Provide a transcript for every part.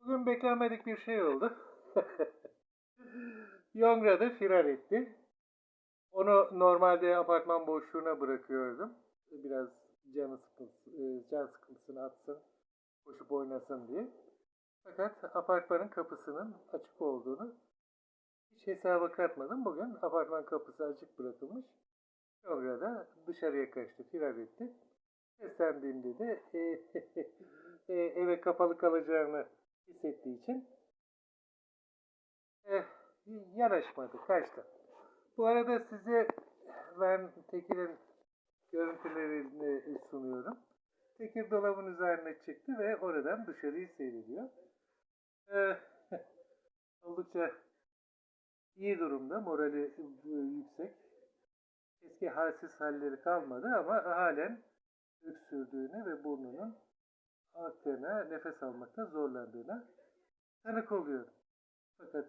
Bugün beklenmedik bir şey oldu. Yongra'da firar etti. Onu normalde apartman boşluğuna bırakıyordum. Biraz canı sıkılsın, e, can sıkıntısını atsın, koşup oynasın diye. Fakat apartmanın kapısının açık olduğunu hiç hesaba katmadım. Bugün apartman kapısı açık bırakılmış. Yongra'da dışarıya kaçtı, firar etti. Seslendiğimde de e, e, eve kapalı kalacağını hissettiği için eh, yanaşmadı, kaçtı. Bu arada size ben Tekir'in görüntülerini sunuyorum. Tekir dolabın üzerine çıktı ve oradan dışarıyı seyrediyor. Eh, oldukça iyi durumda, morali e, yüksek. Eski halsiz halleri kalmadı ama halen öksürdüğüne ve burnunun aktığına, nefes almakta zorlandığına tanık oluyorum. Fakat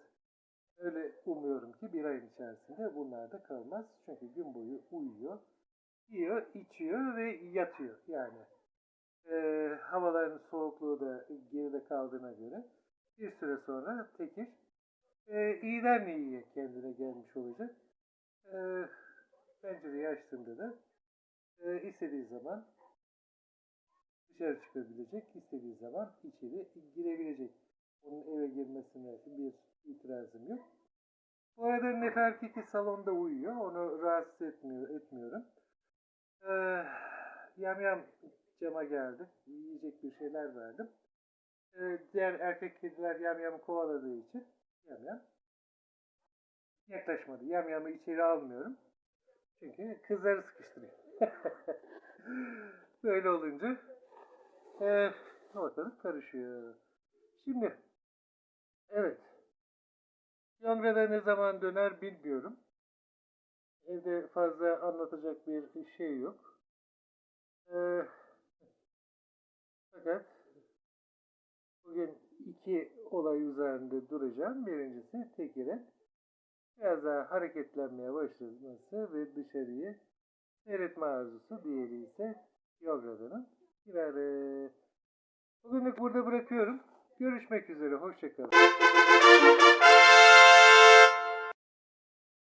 öyle umuyorum ki bir ayın içerisinde bunlar da kalmaz. Çünkü gün boyu uyuyor, yiyor, içiyor ve yatıyor. Yani eee, havaların soğukluğu da geride kaldığına göre bir süre sonra Tekir eee iyiden iyiye kendine gelmiş olacak. Eee pencereyi açtığında da eee, istediği zaman dışarı çıkabilecek, istediği zaman içeri girebilecek. Onun eve girmesine bir itirazım yok. Bu arada Nefertiti salonda uyuyor. Onu rahatsız etmiyor, etmiyorum. Ee, yamyam cama geldi. Yiyecek bir şeyler verdim. Ee, diğer erkek kediler yamyamı kovaladığı için yamyam yaklaşmadı. Yamyamı içeri almıyorum. Çünkü kızları sıkıştırıyor. Böyle olunca ee, ortalık karışıyor. Şimdi, evet. Yongra'da ne zaman döner bilmiyorum. Evde fazla anlatacak bir şey yok. Ee, fakat bugün iki olay üzerinde duracağım. Birincisi Tekir'in biraz daha hareketlenmeye başlaması ve dışarıyı seyretme arzusu. Diğeri ise Yongra'danın firarı. Bugünlük burada bırakıyorum. Görüşmek üzere. Hoşçakalın.